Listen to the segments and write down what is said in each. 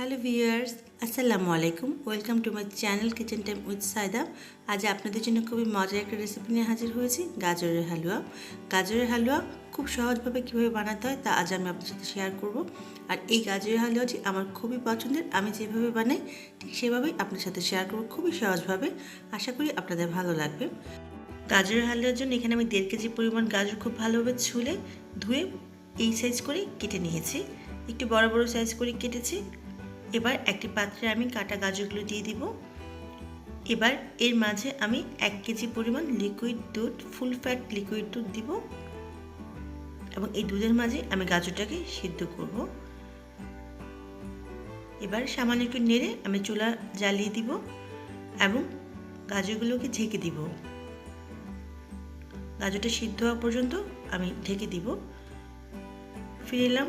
Hello viewers, আসসালামু আলাইকুম। Welcome to my channel kitchen time with Sayeda. আজ আপনাদের জন্য খুবই মজার একটা রেসিপি নিয়ে হাজির হয়েছি, গাজরের হালুয়া। গাজরের হালুয়া খুব সহজভাবে কীভাবে বানাতে হয় তা আজ আমি আপনার সাথে শেয়ার করব। আর এই গাজরের হালুয়াটি আমার খুবই পছন্দের, আমি যেভাবে বানাই ঠিক সেভাবেই আপনার সাথে শেয়ার করব খুবই সহজভাবে। আশা করি আপনাদের ভালো লাগবে। গাজরের হালুয়ার জন্য এখানে আমি দেড় কেজি পরিমাণ গাজর খুব ভালোভাবে ছুলে ধুয়ে এই সাইজ করে কেটে নিয়েছি। একটু বড় বড় সাইজ করে কেটেছি। এবার একটি পাত্রে আমি কাটা গাজরগুলো দিয়ে দিব। এবার এর মাঝে আমি এক কেজি পরিমাণ লিকুইড দুধ ফুল ফ্যাট লিকুইড দুধ দিব। এবং এই দুধের মাঝে আমি গাজরটাকে সিদ্ধ করব। এবার সামান্য একটু নেড়ে আমি চুলা জ্বালিয়ে দিব এবং গাজরগুলোকে ঢেকে দিব। গাজরটা সিদ্ধ হওয়া পর্যন্ত আমি ঢেকে দিব। ফিরে এলাম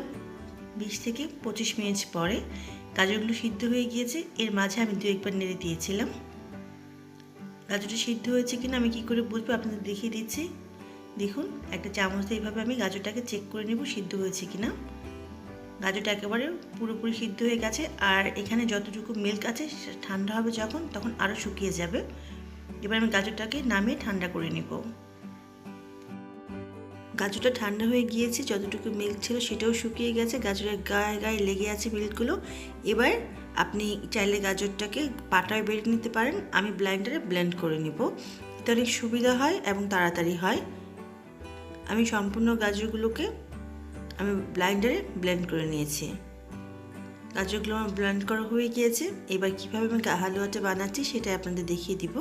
বিশ থেকে পঁচিশ মিনিট পরে। গাজরগুলো সিদ্ধ হয়ে গিয়েছে। এর মাঝে আমি দু একবার নেড়ে দিয়েছিলাম। গাজরটা সিদ্ধ হয়েছে কিনা আমি কি করে বুঝব আপনাদের দেখিয়ে দিচ্ছি। দেখুন, একটা চামচ দিয়ে এইভাবে আমি গাজরটাকে চেক করে নেব সিদ্ধ হয়েছে কিনা। গাজরটা একেবারে পুরোপুরি সিদ্ধ হয়ে গেছে আর এখানে যতটুকু মিল্ক আছে ঠান্ডা হবে যখন, তখন আরও শুকিয়ে যাবে। এবার আমি গাজরটাকে নামিয়ে ঠান্ডা করে নেব। গাজরটা ঠান্ডা হয়ে গিয়েছে, যতটুকু মিল্ক ছিল সেটাও শুকিয়ে গেছে, গাজরের গায়ে গায়ে লেগে আছে মিল্কগুলো এবার আপনি চাইলে গাজরটাকে পাটায় বেড়ে নিতে পারেন, আমি ব্লাইন্ডারে ব্লেন্ড করে নিব। এতে অনেক সুবিধা হয় এবং তাড়াতাড়ি হয়। আমি সম্পূর্ণ গাজরগুলোকে আমি ব্লাইন্ডারে ব্লেন্ড করে নিয়েছি। গাজরগুলো আমার ব্লেন্ড করা হয়ে গিয়েছে। এবার কীভাবে আমি হালুয়াটা বানাচ্ছি সেটা আপনাদের দেখিয়ে দিব।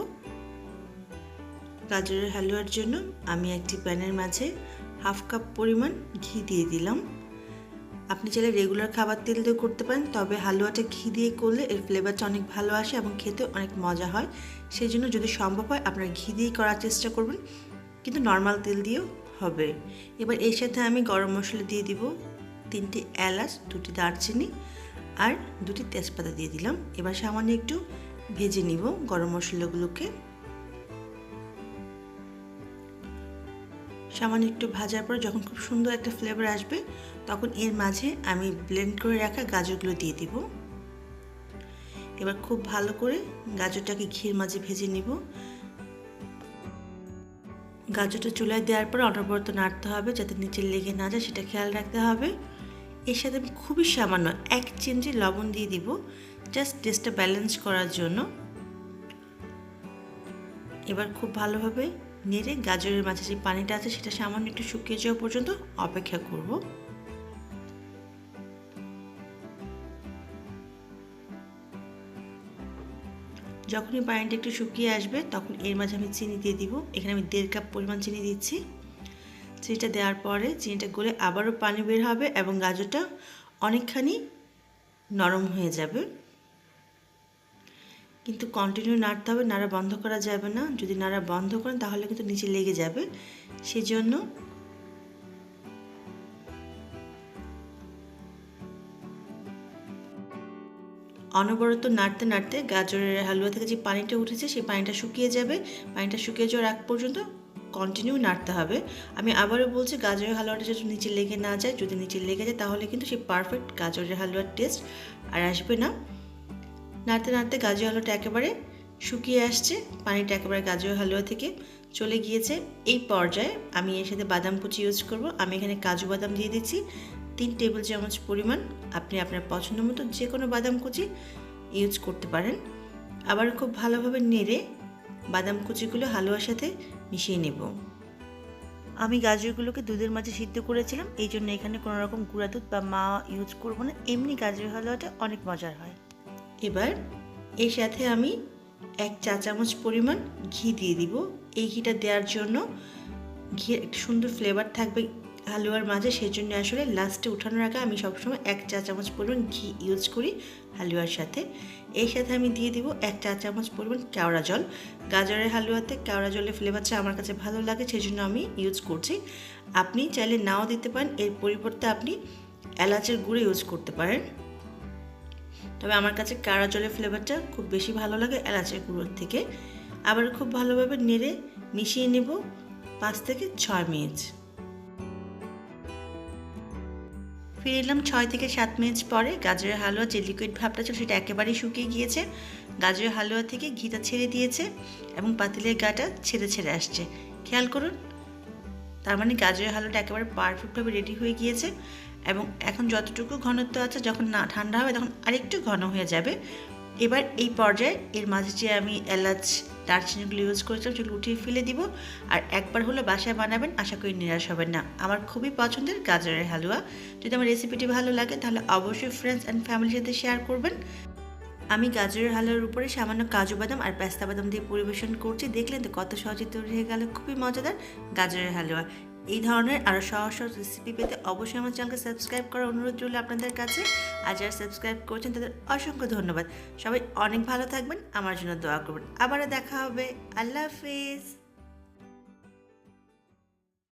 গাজরের হালুয়ার জন্য আমি একটি প্যানের মাঝে হাফ কাপ পরিমাণ ঘি দিয়ে দিলাম। আপনি চাইলে রেগুলার খাবার তেল দিয়ে করতে পারেন, তবে হালুয়াটা ঘি দিয়ে করলে এর ফ্লেভারটা অনেক ভালো আসে এবং খেতে অনেক মজা হয়। সেই জন্য যদি সম্ভব হয়, আপনারা ঘি দিয়েই করার চেষ্টা করবেন, কিন্তু নর্মাল তেল দিয়েও হবে। এবার এর সাথে আমি গরম মশলা দিয়ে দিব, তিনটি এলাচ, দুটি দারচিনি আর দুটি তেজপাতা দিয়ে দিলাম। এবার সামান্য একটু ভেজে নিব গরম মশলাগুলোকে। সামান্য একটু ভাজার পর যখন খুব সুন্দর একটা ফ্লেভার আসবে, তখন এর মাঝে আমি ব্লেন্ড করে রাখা গাজরগুলো দিয়ে দিব। এবার খুব ভালো করে গাজরটাকে ঘির মাঝে ভেজে নিব। গাজরটা চুলায় দেওয়ার পর অনবরত নাড়তে হবে যাতে নিচে লেগে না যায়, সেটা খেয়াল রাখতে হবে। এর সাথে আমি খুবই সামান্য এক চিমচি লবণ দিয়ে দিব জাস্ট টেস্টটা ব্যালেন্স করার জন্য। এবার খুব ভালোভাবে নেড়ে গাজরের মাঝে যে পানিটা আছে সেটা সামান্য একটু শুকিয়ে যাওয়া পর্যন্ত অপেক্ষা করব। যখনই পানিটা একটু শুকিয়ে আসবে তখন এর মাঝে আমি চিনি দিয়ে দিব। এখানে আমি দেড় কাপ পরিমাণ চিনি দিচ্ছি। চিনিটা দেওয়ার পরে চিনিটা গলে আবারও পানি বের হবে এবং গাজরটা অনেকখানি নরম হয়ে যাবে। কিন্তু কন্টিনিউ নাড়তে হবে, নাড়া বন্ধ করা যাবে না। যদি নাড়া বন্ধ করেন, তাহলে কিন্তু নিচে লেগে যাবে। সেজন্য অনবরত নাড়তে নাড়তে গাজরের হালুয়া থেকে যে পানিটা উঠেছে, সেই পানিটা শুকিয়ে যাবে। পানিটা শুকিয়ে যাওয়ার আগ পর্যন্ত কন্টিনিউ নাড়তে হবে। আমি আবারও বলছি, গাজরের হালুয়াটা যদি নিচে লেগে না যায়। যদি নিচে লেগে যায়, তাহলে কিন্তু সেই পারফেক্ট গাজরের হালুয়ার টেস্ট আর আসবে না। নাড়তে নাড়তে গাজর হালুয়াটা একেবারে শুকিয়ে আসছে। পানিটা একেবারে গাজর হালুয়া থেকে চলে গিয়েছে। এই পর্যায়ে আমি এর সাথে বাদাম কুচি ইউজ করব। আমি এখানে কাজু বাদাম দিয়ে দিচ্ছি। তিন টেবিল চামচ পরিমাণ আপনি আপনার পছন্দ মতো যে কোনো বাদাম কুচি ইউজ করতে পারেন। আবার খুব ভালোভাবে নেড়ে বাদাম কুচিগুলো হালুয়ার সাথে মিশিয়ে নেব। আমি গাজরগুলোকে দুধের মাঝে সিদ্ধ করেছিলাম। এই জন্য এখানে কোনো রকম গুঁড়া দুধ বা মা ইউজ করব না। এমনি গাজর হালুয়াটা অনেক মজার হয়। এবার এর সাথে আমি এক চা চামচ পরিমাণ ঘি দিয়ে দিব। এই ঘিটা দেওয়ার জন্য ঘি একটা সুন্দর ফ্লেভার থাকবে হালুয়ার মাঝে। সেই জন্য আসলে লাস্টে উঠানোর আগে আমি সবসময় এক চা চামচ পরিমাণ ঘি ইউজ করি হালুয়ার সাথে। এর সাথে আমি দিয়ে দিব এক চা চামচ পরিমাণ কেওড়া জল। গাজরের হালুয়াতে কেওড়া জলের ফ্লেভারটা আমার কাছে ভালো লাগে সেই জন্য আমি ইউজ করছি। আপনি চাইলে নাও দিতে পারেন, এর পরিবর্তে আপনি এলাচের গুঁড়ো ইউজ করতে পারেন। তবে আমার কাছে কারা জলের ফ্লেভারটা খুব বেশি ভালো লাগে এলাচের গুঁড়োর থেকে। আবার খুব ভালোভাবে নেড়ে মিশিয়ে নেব পাঁচ থেকে ছয় মিনিট। ফিরে এলাম ছয় থেকে সাত মিনিট পরে গাজরের হালুয়া যে লিকুইড ভাবটা ছিল সেটা একেবারেই শুকিয়ে গিয়েছে। গাজরের হালুয়া থেকে ঘিটা ছেড়ে দিয়েছে এবং পাতিলের গাটা ছেড়ে ছেড়ে আসছে। খেয়াল করুন তার মানে গাজরের হালুয়াটা একেবারে পারফেক্টভাবে রেডি হয়ে গিয়েছে এবং এখন যতটুকু ঘনত্ব আছে, যখন না ঠান্ডা হবে তখন আরেকটু ঘন হয়ে যাবে। এবার এই পর্যায়ে এর মাঝে যে আমি এলাচ, দারচিনিগুলো ইউজ করেছিলাম সেগুলো উঠিয়ে ফেলে দিব আর একবার হলো বাসায় বানাবেন, আশা করি নিরাশ হবেন না। আমার খুবই পছন্দের গাজরের হালুয়া। যদি আমার রেসিপিটি ভালো লাগে তাহলে অবশ্যই ফ্রেন্ডস অ্যান্ড ফ্যামিলির সাথে শেয়ার করবেন। আমি গাজরের হালুয়ার উপরে সামান্য কাজু বাদাম আর পেস্তা বাদাম দিয়ে পরিবেশন করছি। দেখলেন তো কত সহজে তৈরি হয়ে গেল। খুবই মজাদার গাজরের হালুয়া। এই ধরনের আরও সহজ সহজ রেসিপি পেতে অবশ্যই আমার চ্যানেলকে সাবস্ক্রাইব করার অনুরোধ রইল আপনাদের কাছে। আর যারা সাবস্ক্রাইব করছেন, তাদের অসংখ্য ধন্যবাদ। সবাই অনেক ভালো থাকবেন। আমার জন্য দোয়া করবেন। আবারও দেখা হবে। আল্লাহ হাফিজ।